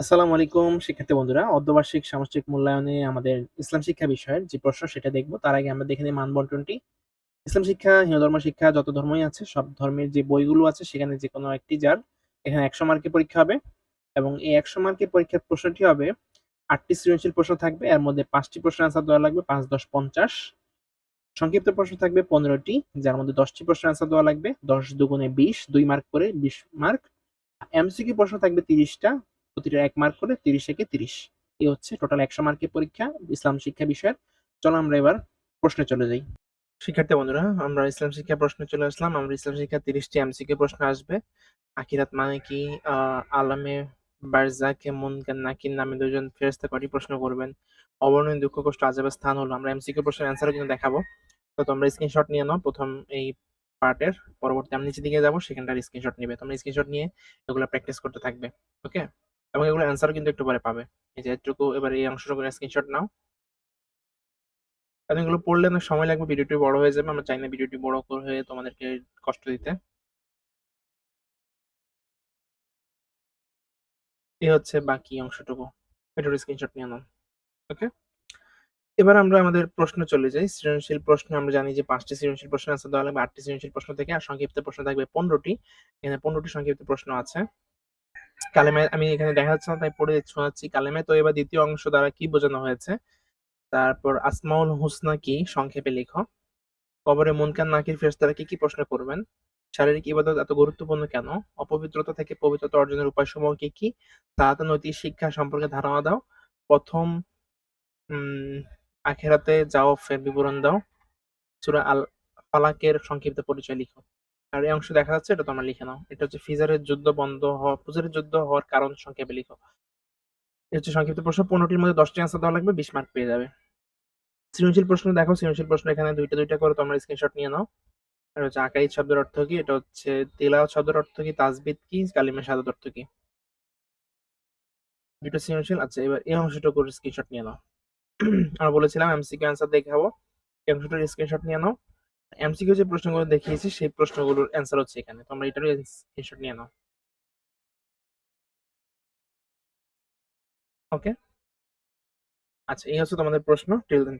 আসসালামু আলাইকুম, শিক্ষার্থী বন্ধুরা। অর্ধবার্ষিক সামষ্টিক মূল্যায়নে আমাদের ইসলাম শিক্ষা বিষয়ের যে প্রশ্ন, সেটা দেখব। তার আগে আমরা দেখে নিই মানবন্টনটি। ইসলাম শিক্ষা হিন্দু ধর্ম শিক্ষা, যত ধর্মই আছে, সব ধর্মের যে বইগুলো আছে, সেখানে যে কোনো একটি যার, এখানে একশো মার্কের পরীক্ষা হবে। এবং এই একশো মার্কের পরীক্ষার প্রশ্নটি হবে, আটটি সৃজনশীল প্রশ্ন থাকবে, এর মধ্যে পাঁচটি প্রশ্ন আনসার দেওয়া লাগবে, পাঁচ, দশ, পঞ্চাশ। সংক্ষিপ্ত প্রশ্ন থাকবে পনেরোটি, যার মধ্যে দশটি প্রশ্ন আনসার দেওয়া লাগবে, দশ দুগুণে বিশ, দুই মার্ক করে বিশ মার্ক এমসিকিউ প্রশ্ন থাকবে তিরিশটা প্রতিটা এক মার্ক করে তিরিশ থেকে তিরিশ। এ হচ্ছে টোটাল একশো মার্কের পরীক্ষা, ইসলাম শিক্ষা বিষয়ের। চলো আমরা এবার প্রশ্নে চলে যাই। শিক্ষার্থী বন্ধুরা, আমরা ইসলাম শিক্ষা প্রশ্নে চলে আসলাম। আমরা ইসলাম শিক্ষা তিরিশটি এমসিকিউ প্রশ্ন আসবে। আখিরাত মানে কি? আলামে বারজাকে মুনকার নাকির নামে দুজন ফেরেস্তা কটি প্রশ্ন করবেন। অবর্ণনীয় দুঃখ, কষ্ট আজাবের স্থান হলো। আমরা এমসিকিউ প্রশ্নের অ্যান্সারও কিন্তু দেখাবো। তো তোমরা স্ক্রিনশট নিয়ে নাও। প্রথম এই পার্টের পরবর্তী, আমি নিচের দিকে যাব সেখানটার স্ক্রিনশট নিবে। তোমরা স্ক্রিনশট নিয়ে এগুলো প্র্যাকটিস করতে থাকবে। ওকে এবং এগুলো অ্যান্সার কিন্তু একটু পরে পাবে। এই যে এটুকু এবার এই অংশটুকু স্ক্রিনশট নাও। কারণ এগুলো পড়লে অনেক সময় লাগবে ভিডিওটি বড় হয়ে যাবে। আমরা চাই না ভিডিওটি বড় করে হয়ে তোমাদেরকে কষ্ট দিতে। এই হচ্ছে বাকি অংশটুকু। এটার স্ক্রিনশট নিয়ে নাও। ওকে এবার আমরা আমাদের প্রশ্ন চলে যাই। সৃজনশীল প্রশ্ন, আমরা জানি যে পাঁচটি সৃজনশীল প্রশ্ন আছে দেওয়া লাগবে। আটটি সৃজনশীল প্রশ্ন থেকে আর সংক্ষিপ্ত প্রশ্ন থাকবে পনেরোটি। এখানে পনেরোটি সংক্ষিপ্ত প্রশ্ন আছে। কালেমায় আমি এখানে দেখা যাচ্ছে না, তাই পড়ে শোনাচ্ছি। কালেমায় তো এবার দ্বিতীয় অংশ দ্বারা কি বোঝানো হয়েছে? তারপর, আসমাউল হুসনা কি? সংক্ষেপে লিখো। কবরে মুনকার নাকির ফেরেশতারা কি কি প্রশ্ন করবেন? শারীরিক ইবাদত এত গুরুত্বপূর্ণ কেন? অপবিত্রতা থেকে পবিত্রতা অর্জনের উপায় উপায়সমূহ কি কি? তাহাতে নৈতিক শিক্ষা সম্পর্কে ধারণা দাও। প্রথম আখেরাতে যাও, ফের বিবরণ দাও। সূরা আল ফালাকের সংক্ষিপ্ত পরিচয় লিখো। আর এই অংশ দেখা যাচ্ছে, এটা তোমরা লিখে নাও। এটা হচ্ছে ফিজারের যুদ্ধ বন্ধ হওয়া, ফুজারের যুদ্ধ হওয়ার কারণ সংক্ষেপে লিখো। হচ্ছে সংক্ষিপ্ত প্রশ্ন, পনেরোটির মধ্যে দশটি আনসার দেওয়া লাগবে, বিশ মার্ক পেয়ে যাবে। সৃজনশীল প্রশ্ন দেখো, সৃজনশীল প্রশ্ন এখানে দুইটা দুইটা করে, তোমরা স্ক্রিনশট নিয়ে নাও। আর হচ্ছে আকাইদ শব্দের অর্থ কি? এটা হচ্ছে তেলা শব্দের অর্থ কি? তাজবিদ কি? কালিমের শাহাদাত অর্থ কি? দুটো সৃজনশীল আচ্ছা এবার এই অংশটুকুর স্ক্রিনশট নিয়ে নাও। আমরা বলেছিলাম এমসিকিউ অ্যান্সার দেখাবো এই অংশটার স্ক্রিনশট নিয়ে নাও। এমসিকিউ যে প্রশ্নগুলো দেখিয়েছি, সেই প্রশ্নগুলোর অ্যান্সার হচ্ছে এখানে। তোমরা এটারও স্ক্রিনশট নিয়ে নাও। ওকে আচ্ছা এই হচ্ছে তোমাদের প্রশ্ন। Till then